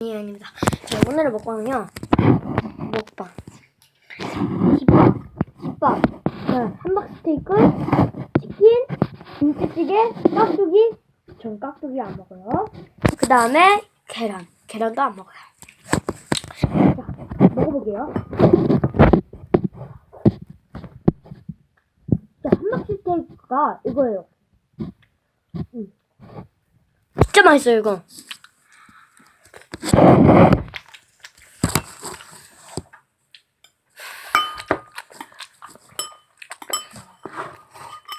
예, 아닙니다. 자, 오늘의 먹방은요. 먹방. 김밥, 김밥, 자, 함박 스테이크, 치킨, 김치찌개, 깍두기. 전 깍두기 안 먹어요. 그 다음에 계란. 계란도 안 먹어요. 자, 먹어볼게요. 자, 함박 스테이크가 이거예요. 음. 진짜 맛있어요, 이거.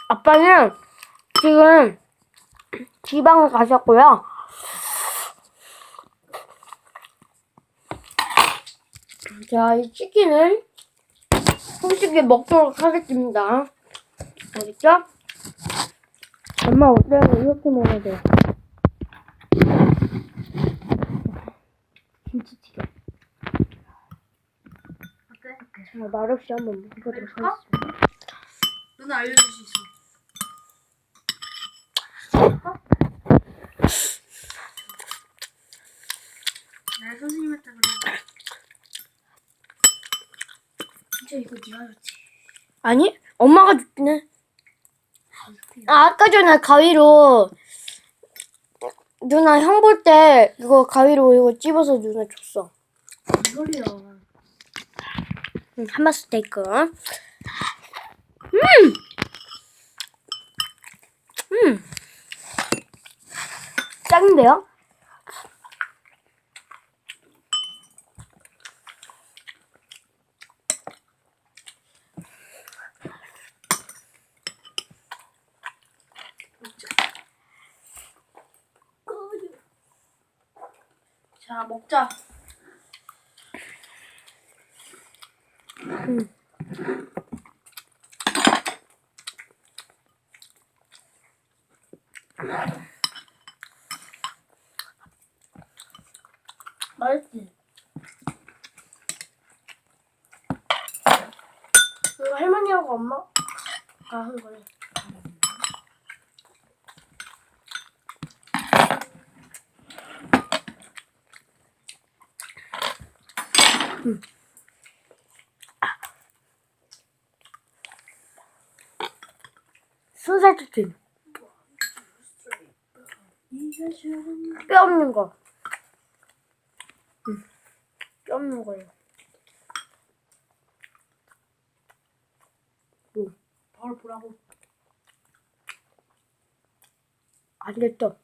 아빠는 지금 지방을 가셨고요. 자, 이 치킨은 솔직히 먹도록 하겠습니다. 알겠죠? 엄마 어때요? 이렇게 먹어야 돼요. 김치찌개. 어때? 자, 말없이 한번 먹어보도록 그럴까? 하겠습니다. 누나 알려줄 수 있어. 나 선생님한테 그래. 진짜 이거 네가 줬지. 아니, 엄마가 줬긴 해. 아, 아까 전에 가위로 누나 형 볼 때 이거 가위로 이거 찝어서 누나 줬어. 뭔 소리야. 응, 한마 스테이크. 음! 음! 짱인데요? 자, 먹자. 음. 맛있지? 이거 할머니하고 엄마가 한 거래. 순살 치킨. 뼈 없는 거. 응. 뼈 없는 거예요. 바로 보라고. 안 됐어.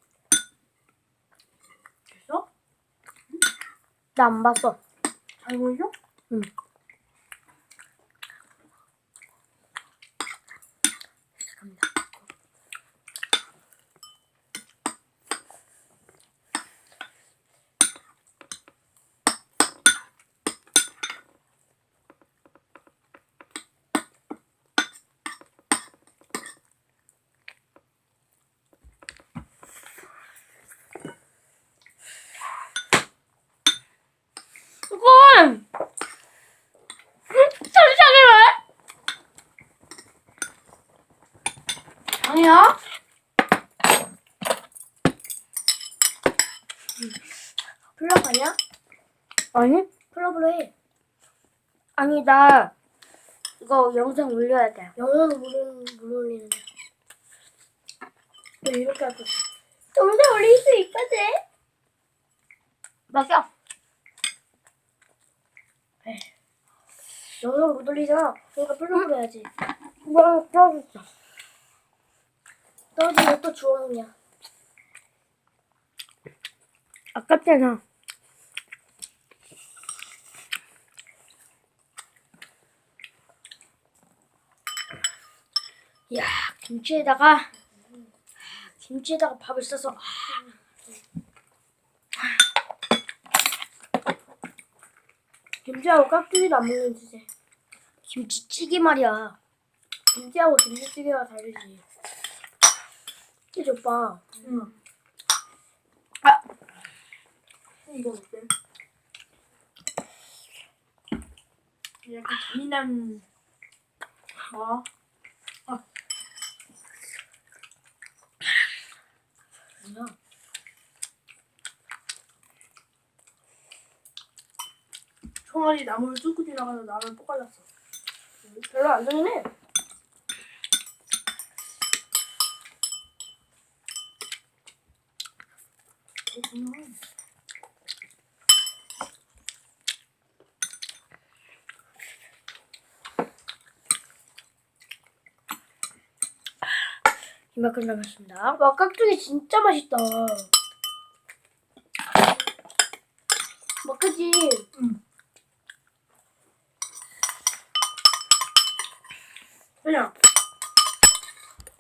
됐어? 나 안 봤어. 잘 보이죠? 응. 시작합니다. 이건 천천히 왜? 아니야? 플러프 아니야? 아니? 플러프로 해. 아니 나 이거 영상 올려야 돼. 영어는 못, 못 올리는데. 왜 이렇게 할 거지? 영상 올릴 수 있거든. 맞아. 영상 못 올리잖아. 그러니까 플러프로 해야지. 이거 떨어졌어. 떨어지면 또 주워 먹냐. 아깝잖아. 이야, 김치에다가, 김치에다가 밥을 싸서, 아. 김치하고 깍두기도 안 먹는 주제. 김치찌개 말이야. 김치하고 김치찌개가 다르지. 그치, 오빠? 응. 아! 이거 어때? 약간 잔인한, 어? 뭐야? 총알이 나무를 뚫고 지나가서 나를 또 갈랐어. 별로 안 되네. 그렇구나. 이만큼 남았습니다. 와 깍두기 진짜 맛있다. 먹겠지. 응. 그냥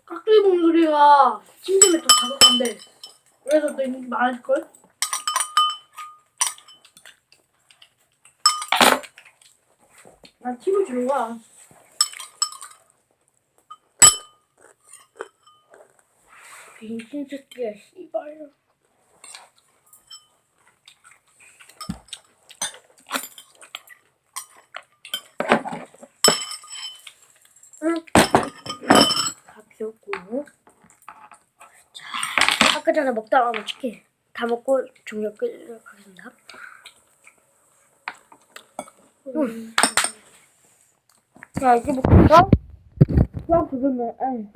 깍두기 먹는 소리가 심심해 더 자극한데 그래서 더 인기 많을 걸. 난 팁을 주는 거야. 빙신 새끼야, 씨발. 응. 다 비웠고. 자, 아까 전에 먹다가 뭐 치킨 다 먹고 종료 끄도록 하겠습니다. 자, 이제 먹을까? 그냥 부르면, 아이.